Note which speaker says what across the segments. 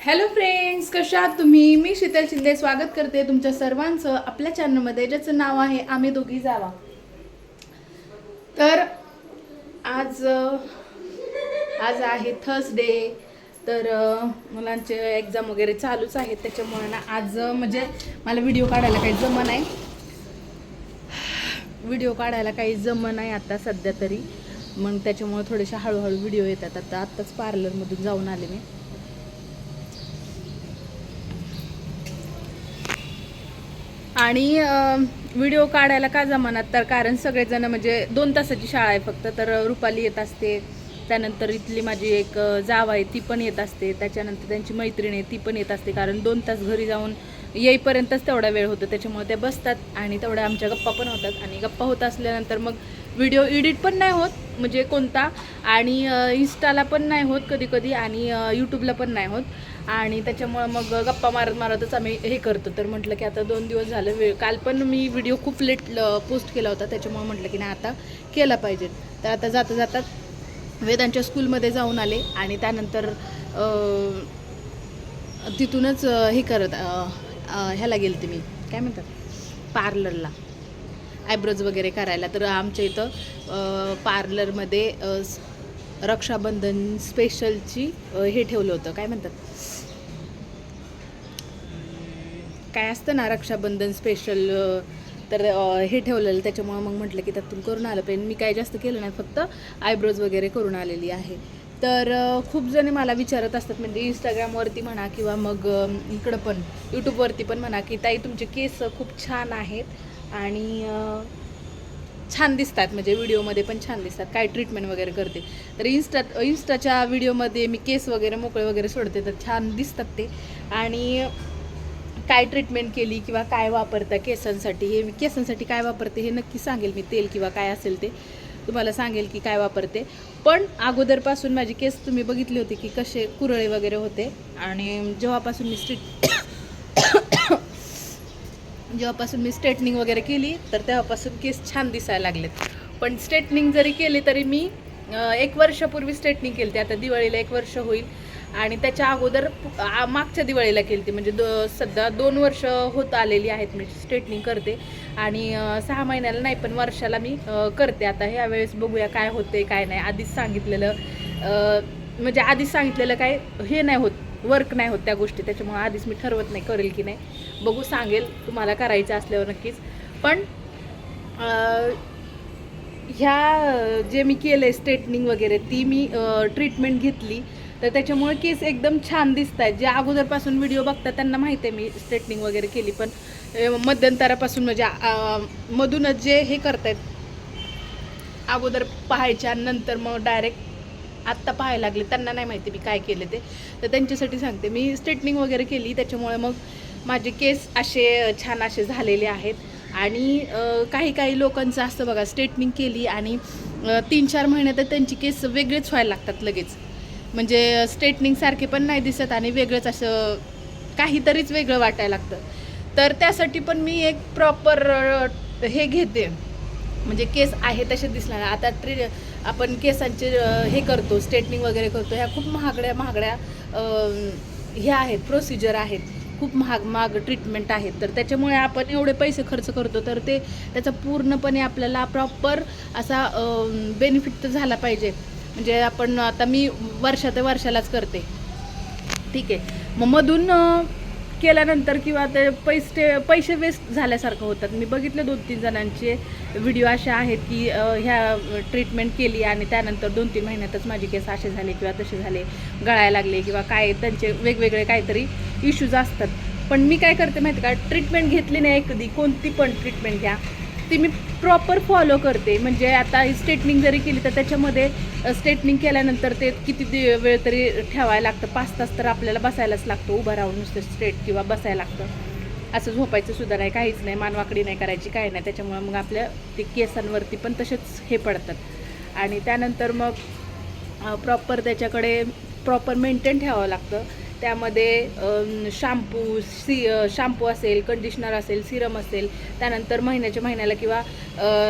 Speaker 1: Hello friends कशा आहात तुम्ही? मी शीतल शिंदे स्वागत करते तुमच्या सर्वांचं आपल्या चॅनलमध्ये ज्याचं नाव आहे आम्ही दोघी जावा. तर आज आज आहे थर्सडे तर मुलांचे एक्झाम वगैरे चालूच आहेत त्याच्यामुळे ना आज म्हणजे मला व्हिडिओ काढायला काही जमा नाही. व्हिडिओ काढायला काही जमा नाही आता सध्या तरी. मग त्याच्यामुळे थोडेसे हळूहळू व्हिडिओ येतात. आता आत्ताच पार्लरमधून जाऊन आले मी. आणि व्हिडिओ काढायला का जमानात? तर कारण सगळेजण म्हणजे दोन तासाची शाळा आहे फक्त. तर रुपाली येत असते. त्यानंतर इथली माझी एक जाव आहे ती पण येत असते. त्याच्यानंतर त्यांची मैत्रीण आहे ती पण येत असते. कारण दोन तास घरी जाऊन येईपर्यंतच तेवढा वेळ होतो. त्याच्यामुळे त्या बसतात आणि तेवढ्या आमच्या गप्पा पण होतात. आणि गप्पा होत असल्यानंतर मग व्हिडिओ एडिट पण नाही होत. म्हणजे कोणता? आणि इन्स्टाला पण नाही होत कधी कधी आणि यूट्यूबला पण नाही होत. आणि त्याच्यामुळं मग गप्पा मारत मारतच आम्ही हे करतो. तर म्हटलं की आता दोन दिवस झालं वेळ काल पण मी व्हिडिओ खूप लेट पोस्ट केला होता. त्याच्यामुळं म्हटलं की नाही आता केला पाहिजे. तर आता जाता जाता वेदांच्या स्कूलमध्ये जाऊन आले आणि त्यानंतर तिथूनच हे करत ह्याला गेलते मी. काय म्हणतात? पार्लरला. आयब्रोज वगैरे करायला. तर आमच्या इथं पार्लरमध्ये रक्षाबंधन स्पेशलची हे ठेवलं होतं. काय म्हणतात? काय असतं ना रक्षाबंधन स्पेशल तर हे ठेवलेलं. त्याच्यामुळं मग म्हटलं की त्यातून करून आलं. पाहिजे मी काय जास्त केलं नाही. फक्त आयब्रोज वगैरे करून आलेली आहे. तर खूप जणी मला विचारत असतात. म्हणजे इंस्टाग्रामवरती म्हणा किंवा मग इकडं पण यूट्यूबवरती पण म्हणा की ताई तुमचे केस खूप छान आहेत. आणि छान दिसतात. म्हणजे व्हिडिओमध्ये पण छान दिसतात. काय ट्रीटमेंट वगैरे करते. तर इन्स्टा इन्स्टाच्या व्हिडिओमध्ये मी केस वगैरे मोकळे वगैरे सोडते तर छान दिसतात ते. आणि काय ट्रीटमेंट केली किंवा काय वापरता केसांसाठी हे मी केसांसाठी काय वापरते हे नक्की सांगेल मी तेल किंवा काय असेल ते. तुम्हाला सांगेल की काय वापरते. पण अगोदरपासून माझी केस तुम्ही बघितली होती की कसे कुरळे वगैरे होते. आणि जेव्हापासून मी स्ट्रीट जेव्हापासून मी स्ट्रेटनिंग वगैरे केली तर तेव्हापासून केस छान दिसायला लागलेत. पण स्ट्रेटनिंग जरी केली तरी मी एक वर्षापूर्वी स्ट्रेटनिंग केली ती आता दिवाळीला एक वर्ष होईल. आणि त्याच्या अगोदर आ- मागच्या दिवाळीला केली ती म्हणजे द सध्या दोन वर्ष होत आलेली आहेत मी स्ट्रेटनिंग करते. आणि सहा महिन्याला नाही पण वर्षाला मी करते. आता ह्या वेळेस बघूया काय होते काय नाही. आधीच सांगितलेलं म्हणजे आधीच सांगितलेलं काय हे नाही होत. वर्क नाही होत त्या गोष्टी त्याच्यामुळे आधीच मी ठरवत नाही करेल की नाही. बघू सांगेल तुम्हाला करायचं असल्यावर नक्कीच. पण ह्या जे मी केलं आहे स्ट्रेटनिंग वगैरे ती मी ट्रीटमेंट घेतली. तर त्याच्यामुळे केस एकदम छान दिसत आहेत जे अगोदरपासून व्हिडिओ बघतात त्यांना माहीत आहे मी स्ट्रेटनिंग वगैरे केली. पण मध्यंतरापासून म्हणजे मधूनच जे हे करतायत अगोदर पाहायच्या नंतर मग डायरेक्ट आत्ता पाहायला लागले त्यांना नाही माहिती मी काय केले ते. तर त्यांच्यासाठी सांगते मी स्ट्रेटनिंग वगैरे केली त्याच्यामुळे मग माझे केस असे छान असे झालेले आहेत. आणि काही काही लोकांचं असतं बघा स्ट्रेटनिंग केली आणि तीन चार महिन्यात त्यांची केस वेगळेच व्हायला लागतात लगेच. म्हणजे स्ट्रेटनिंगसारखे पण नाही दिसत आणि वेगळंच असं काहीतरीच वेगळं वाटायला लागतं. तर त्यासाठी पण मी एक प्रॉपर हे घेते. म्हणजे केस आहे तसे दिसणार. आता ट्री आपण केसांचे हे करतो स्ट्रेटनिंग वगैरे करतो ह्या खूप महागड्या महागड्या हे ह्या आहेत प्रोसिजर आहेत. खूप महाग महाग ट्रीटमेंट आहेत. तर त्याच्यामुळे आपण एवढे पैसे खर्च करतो तर ते त्याचा पूर्णपणे आपल्याला प्रॉपर असा बेनिफिट तर झाला पाहिजे. म्हणजे आपण आता मी वर्षा ते वर्षालाच करते. ठीक आहे. मग मधून केल्यानंतर किंवा ते पैसे पैसे वेस्ट झाल्यासारखं होतात. मी बघितले दोन तीन जणांचे व्हिडिओ असे आहेत की ह्या ट्रीटमेंट केली आणि त्यानंतर दोन तीन महिन्यातच माझे केस असे झाले किंवा तसे झाले गळायला लागले किंवा काय त्यांचे वेगवेगळे काहीतरी इश्यूज असतात. पण मी काय करते माहिती का? ट्रीटमेंट घेतली नाही कधी कोणती पण ट्रीटमेंट घ्या. ती मी प्रॉपर फॉलो करते. म्हणजे आता स्ट्रेटनिंग जरी केली तर त्याच्यामध्ये स्ट्रेटनिंग केल्यानंतर ते किती वेळ तरी ठेवायला लागतं. पाच तास तर आपल्याला बसायलाच लागतं. उभं राहून नुसतं स्ट्रेट किंवा बसायला लागतं. असं झोपायचं सुद्धा नाही काहीच नाही. मानवाकडी नाही करायची काही नाही. त्याच्यामुळे मग आपल्या ते केसांवरती पण तसेच हे पडतात. आणि त्यानंतर मग प्रॉपर त्याच्याकडे प्रॉपर मेंटेन ठेवावं लागतं. त्यामध्ये शॅम्पू सी शॅम्पू असेल कंडिशनर असेल सिरम असेल त्यानंतर महिन्याच्या महिन्याला किंवा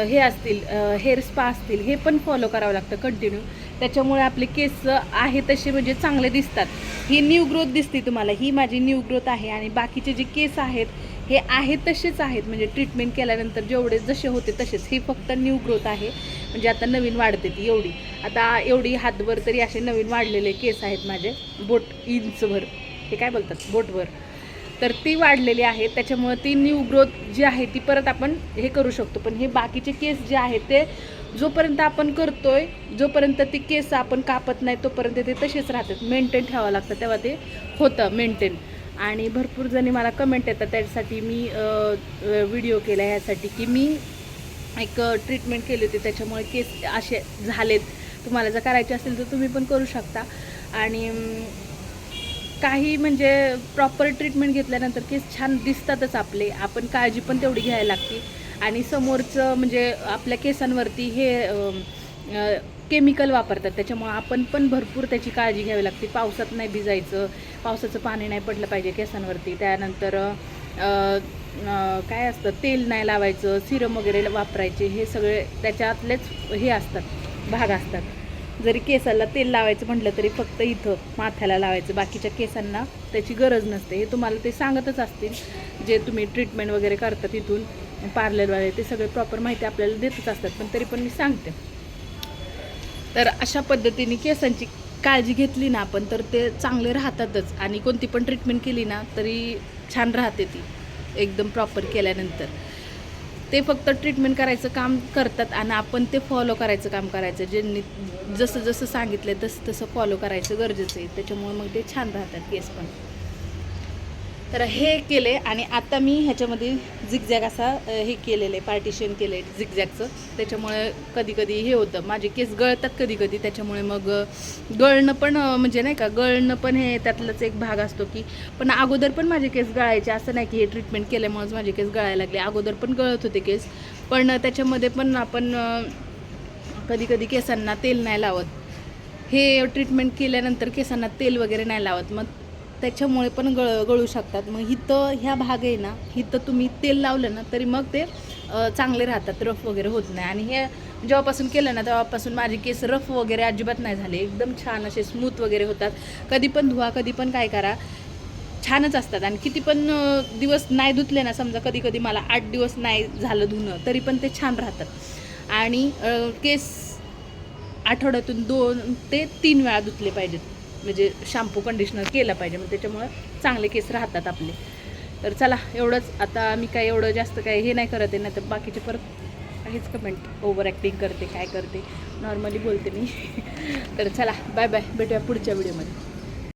Speaker 1: हे असतील हेअर स्पा असतील हे पण फॉलो करावं लागतं कंटिन्यू त्याच्यामुळे आपले केस आहे तसे म्हणजे चांगले दिसतात. ही न्यू ग्रोथ दिसते तुम्हाला ही माझी न्यू ग्रोथ आहे आणि बाकीचे जे केस आहेत हे आहेत तसेच आहेत. म्हणजे ट्रीटमेंट केल्यानंतर जेवढे जसे होते तसेच. ही फक्त न्यू ग्रोथ आहे. म्हणजे आता नवीन वाढते ती एवढी. आता एवढी हातभर तरी असे नवीन वाढलेले केस आहेत माझे बोट इंचभर. हे काय बोलतात? बोटभर. तर ती वाढलेली आहे. त्याच्यामुळं ती न्यू ग्रोथ जी आहे ती परत आपण हे करू शकतो. पण हे बाकीचे केस जे आहेत ते जोपर्यंत आपण करतोय जोपर्यंत ती केस आपण कापत नाही तोपर्यंत ते तसेच राहतात. मेंटेन ठेवावं लागतं. तेव्हा ते होतं मेंटेन आणि भरपूर जणी मला कमेंट येतात त्याच्यासाठी मी व्हिडिओ केला ह्यासाठी की मी एक ट्रीटमेंट केली होती. त्याच्यामुळे केस असे झालेत. तुम्हाला जर करायचे असेल तर तुम्ही पण करू शकता. आणि काही म्हणजे प्रॉपर ट्रीटमेंट घेतल्यानंतर केस छान दिसतातच आपले. आपण काळजी पण तेवढी घ्यायला लागते. आणि समोरचं म्हणजे आपल्या केसांवरती हे केमिकल वापरतात. त्याच्यामुळे आपण पण भरपूर त्याची काळजी घ्यावी लागते. पावसात नाही भिजायचं. पावसाचं पाणी नाही पडलं पाहिजे केसांवरती. त्यानंतर काय असतं तेल नाही लावायचं सिरम वगैरे वापरायचे हे सगळे त्याच्यातलेच हे असतात भाग असतात. जरी केसाला तेल लावायचं म्हटलं तरी फक्त इथं माथ्याला लावायचं बाकीच्या केसांना त्याची गरज नसते. हे तुम्हाला ते सांगतच असतील जे तुम्ही ट्रीटमेंट वगैरे करता तिथून पार्लरवाले ते सगळे प्रॉपर माहिती आपल्याला देतच असतात पण तरी पण मी सांगते. तर अशा पद्धतीने केसांची काळजी घेतली ना आपण तर ते चांगले राहतातच. आणि कोणती पण ट्रीटमेंट केली ना तरी छान राहते ती. एकदम प्रॉपर केल्यानंतर. ते फक्त ट्रीटमेंट करायचं काम करतात आणि आपण ते फॉलो करायचं काम करायचं. ज्यांनी जसं जसं सांगितलं तसं तसं फॉलो करायचं गरजेचं आहे. त्याच्यामुळे मग ते छान राहतात केस पण. तर हे केले आणि आता मी ह्याच्यामध्ये झिगझॅग असा हे केलेलं आहे पार्टिशन केलं आहे झिगझॅगचं त्याच्यामुळे कधी कधी हे होतं. माझे केस गळतात कधी कधी त्याच्यामुळे मग गळणं पण म्हणजे नाही का गळणं पण हे त्यातलाच एक भाग असतो की पण अगोदर पण माझे केस गळायचे. असं नाही की हे ट्रीटमेंट केल्यामुळेच माझे केस गळायला लागले. अगोदर पण गळत होते केस. पण त्याच्यामध्ये पण आपण कधी कधी केसांना तेल नाही लावत. हे ट्रीटमेंट केल्यानंतर केसांना तेल वगैरे नाही लावत. मग त्याच्यामुळे पण गळ गळू शकतात. मग हिथं ह्या भाग आहे ना हिथं तुम्ही तेल लावलं ना तरी मग ते चांगले राहतात. रफ वगैरे होत नाही. आणि हे जेव्हापासून केलं ना तेव्हापासून माझे केस रफ वगैरे अजिबात नाही झाले. एकदम छान असे स्मूथ वगैरे होतात. कधी पण धुवा कधी पण काय करा. छानच असतात. आणि किती पण दिवस नाही धुतले ना समजा कधी कधी मला आठ दिवस नाही झालं धुणं तरी पण ते छान राहतात. आणि केस आठवड्यातून दोन ते तीन वेळा धुतले पाहिजेत. म्हणजे शॅम्पू कंडिशनर केला पाहिजे. मग त्याच्यामुळं चांगले केस राहतात आपले. तर चला एवढंच. आता मी काय एवढं जास्त काय हे नाही करत आहे नाही तर बाकीचे परत काहीच कमेंट ओव्हर ॲक्टिंग करते काय करते. नॉर्मली बोलते मी. तर चला बाय बाय भेटूया पुढच्या व्हिडिओमध्ये